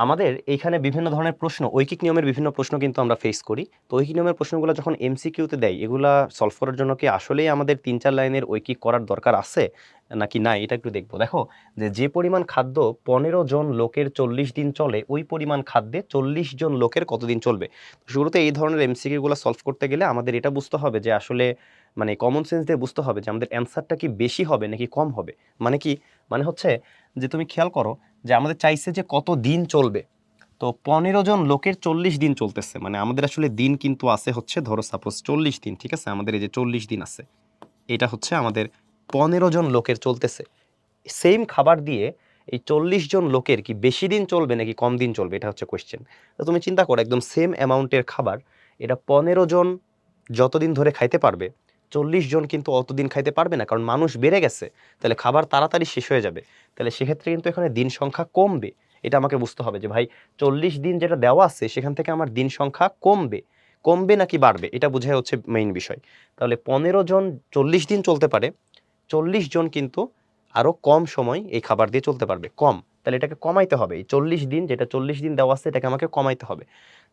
আমাদের এইখানে বিভিন্ন ধরনের প্রশ্ন, ঐকিক নিয়মের বিভিন্ন প্রশ্ন কিন্তু আমরা ফেস করি। তো ঐকিক নিয়মের প্রশ্নগুলো যখন এমসিকিউতে দেয়, এগুলা সলভ করার জন্য কি আসলেই আমাদের তিন চার লাইনের ঐকিক করার দরকার আছে, নাকি নাই? এটা একটু দেখব। দেখো, যে যে পরিমাণ খাদ্য পনেরো জন লোকের চল্লিশ দিন চলে, ওই পরিমাণ খাদ্যে চল্লিশ জন লোকের কতদিন চলবে? শুরুতে এই ধরনের এমসিকিউগুলো সলভ করতে গেলে আমাদের এটা বুঝতে হবে যে আসলে মানে কমন সেন্স দিয়ে বুঝতে হবে যে আমাদের অ্যান্সারটা কি বেশি হবে নাকি কম হবে। মানে কি? মানে হচ্ছে যে, তুমি খেয়াল করো যে আমাদের চাইছে যে কত দিন চলবে। তো পনেরো জন লোকের চল্লিশ দিন চলতেছে। মানে আমাদের আসলে দিন কিন্তু আছে হচ্ছে, ধরো সাপোজ চল্লিশ দিন, ঠিক আছে? আমাদের এই যে চল্লিশ দিন আছে। এটা হচ্ছে আমাদের পনেরো জন লোকের চলতেছে। সেম খাবার দিয়ে এই চল্লিশ জন লোকের কি বেশি দিন চলবে নাকি কম দিন চলবে? এটা হচ্ছে কোয়েশ্চেন তো তুমি চিন্তা করো, একদম সেম অ্যামাউন্টের খাবার, এটা পনেরো জন যতদিন ধরে খাইতে পারবে চল্লিশ জন কিন্তু অতদিন খাইতে পারবে না, কারণ মানুষ বেড়ে গেছে, তাহলে খাবার তাড়াতাড়ি শেষ হয়ে যাবে। তাহলে সেক্ষেত্রে কিন্তু এখানে দিন সংখ্যা কমবে। এটা আমাকে বুঝতে হবে যে, ভাই, চল্লিশ দিন যেটা দেওয়া আছে, সেখান থেকে আমার দিন সংখ্যা কমবে। কমবে নাকি বাড়বে? এটা বোঝাই হচ্ছে মেইন বিষয়। তাহলে পনেরো জন চল্লিশ দিন চলতে পারে, চল্লিশ জন কিন্তু আরও কম সময় এই খাবার দিয়ে চলতে পারবে, কম। তাহলে এটাকে কমাইতে হবে। এই চল্লিশ দিন, যেটা চল্লিশ দিন দেওয়া আছে, এটাকে আমাকে কমাইতে হবে।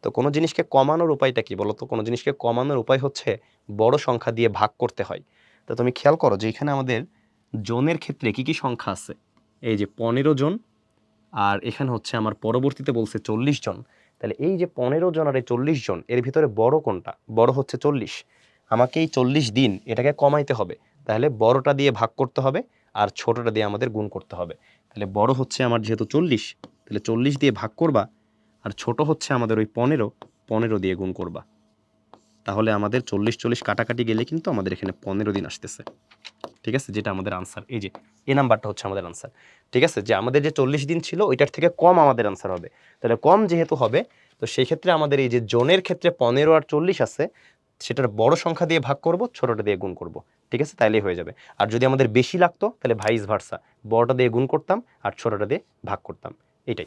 তো কোনো জিনিসকে কমানোর উপায়টা কি বলতো কোনো জিনিসকে কমানোর উপায় হচ্ছে বড় সংখ্যা দিয়ে ভাগ করতে হয়। তো তুমি খেয়াল করো যে এখানে আমাদের জনের ক্ষেত্রে কি কি সংখ্যা আছে? এই যে পনেরো জন, আর এখানে হচ্ছে আমার পরবর্তীতে বলছে চল্লিশ জন। তাহলে এই যে পনেরো জন আর এই চল্লিশ জন, এর ভিতরে বড় কোনটা? বড় হচ্ছে চল্লিশ। আমাকে এই চল্লিশ দিন এটাকে কমাইতে হবে। তাহলে বড়টা দিয়ে ভাগ করতে হবে, আর ছোটটা দিয়ে আমাদের গুণ করতে হবে। তাহলে বড় হচ্ছে আমার যেহেতু চল্লিশ, তাহলে চল্লিশ দিয়ে ভাগ করবা আর ছোট হচ্ছে আমাদের ওই পনেরো পনেরো দিয়ে গুণ করবা। তাহলে আমাদের চল্লিশ চল্লিশ কাটাকাটি গেলে কিন্তু আমাদের এখানে পনেরো দিন আসতেছে। ঠিক আছে? যেটা আমাদের আনসার এই যে এ নাম্বারটা হচ্ছে আমাদের আনসার ঠিক আছে? যে আমাদের যে চল্লিশ দিন ছিল, ওইটার থেকে কম আমাদের আনসার হবে। তাহলে কম যেহেতু হবে, তো সেই ক্ষেত্রে আমাদের এই যে জনের ক্ষেত্রে পনেরো আর চল্লিশ আছে, সেটার বড় সংখ্যা দিয়ে ভাগ করব, ছোটটা দিয়ে গুণ করব। ঠিক আছে? তাইলেই হয়ে যাবে। আর যদি আমাদের বেশি লাগতো, তাহলে ভাইস ভার্সা বড়টা দিয়ে গুণ করতাম, আর ছোটটা দিয়ে ভাগ করতাম। এটাই